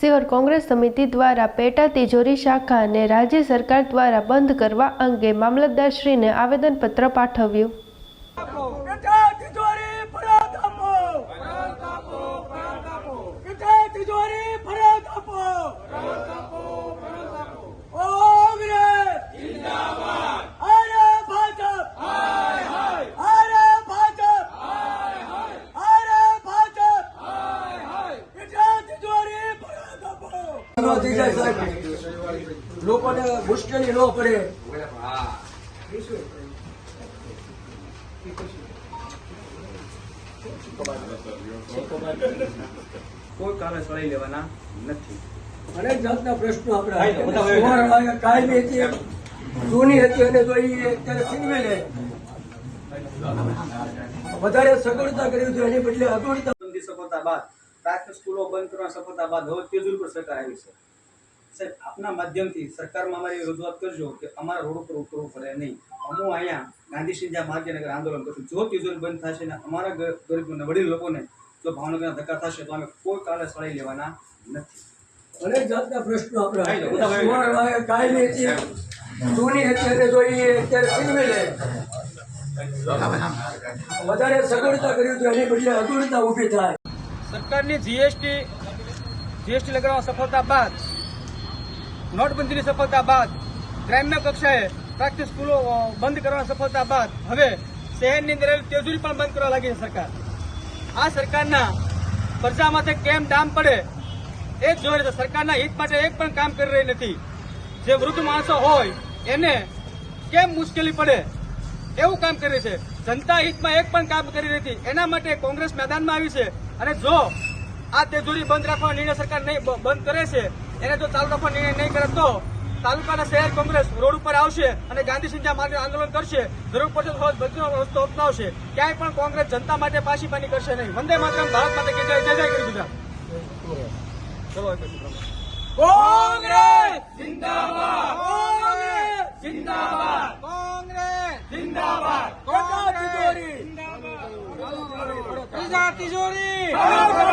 શિહોર કોંગ્રેસ સમિતિ દ્વારા પેટા તિજોરી શાખાને રાજ્ય સરકાર દ્વારા બંધ કરવા અંગે મામલતદારશ્રીને આવેદનપત્ર પાઠવ્યું પેટા તિજોરી પરત આપો પરત આપો પરત આપો પેટા તિજોરી પરત આપો પરત આપો પરત આપો કોંગ્રેસ જિંદાબાદ અરે ભાજપ હાય હાય અરે ભાજપ હાય હાય અરે ભાજપ હાય હાય પેટા તિજોરી પરત આપો લોકોને મુશ્કેલી ન પડે. કોઈ કાગળ સળાઈ લેવાના નથી. અનેક જાતના પ્રશ્નો તો. આપણે કાયમી હતી? જૂની હતી અને જો એ અત્યારે છીનવી લે. વધારે સગવડતા કરી છે એની બદલે અગવડતા સફળતા બાદ પ્રાથમિક સ્કૂલો બંધ કરવાની સફળતા બાદ હવે તેજુલ પર સરકાર આવી છે. સાહેબ આપના માધ્યમથી સરકારમાં અમારી રજૂઆત કરજો કે અમારા રોડ ઉપર ઉતરવું પડે નહીં. અમુ અહીંયા ગાંધીસિંહ જ્યાં માર્ગનગર આંદોલન કરશું જો તેજુલ બંધ થશે ને અમારા ગરીબ વડીલ લોકોને જો ભાવનગરના ધક્કા થશે તો અમે કોઈ કાલે સળાઈ લેવાના નથી. અનેક જાતના પ્રશ્નો આપણે કાયમી જૂની અત્યારે જોઈએ જો એ અત્યારે છીનવી વધારે સગવડતા કર્યું તો એની બદલે અગવડતા ઊભી થાય. સરકારની જીએસટી જીએસટી લગાવવા સફળતા બાદ, નોટબંધીની સફળતા બાદ ગ્રામ્ય કક્ષાએ પ્રાથમિક સ્કૂલો બંધ કરવાની સફળતા બાદ હવે શહેરની અંદર તેજુરી પણ બંધ કરવા લાગી છે સરકાર. આ સરકારના પ્રજા માટે કેમ દામ પડે એ જ જોઈ સરકારના હિત માટે એક પણ કામ કરી રહી નથી. જે વૃદ્ધ માણસો હોય એને કેમ મુશ્કેલી પડે એવું કામ કરી છે. જનતા હિતમાં એક પણ કામ કરી નથી. એના માટે કોંગ્રેસ મેદાનમાં આવી છે. અને જો આ તેજોરી બંધ રાખવાનો નિર્ણય સરકાર નહીં બંધ કરે છે એને જો ચાલુ રાખવાનો નિર્ણય નહીં કરે તો તાલુકાના શહેર કોંગ્રેસ રોડ ઉપર આવશે અને ગાંધી સિંધા માર્ગે આંદોલન કરશે. જરૂર પડશે બધો રસ્તો અપનાવશે. ક્યાંય પણ કોંગ્રેસ જનતા માટે પાછી પાની કરશે નહીં. વંદે માતરમ ભારત માટે કે જય જય કરી દીધા. કોંગ્રેસ જિંદાબાદ કોંગ્રેસ જિંદાબાદ કોંગ્રેસ જિંદાબાદ પેટા તિજોરી!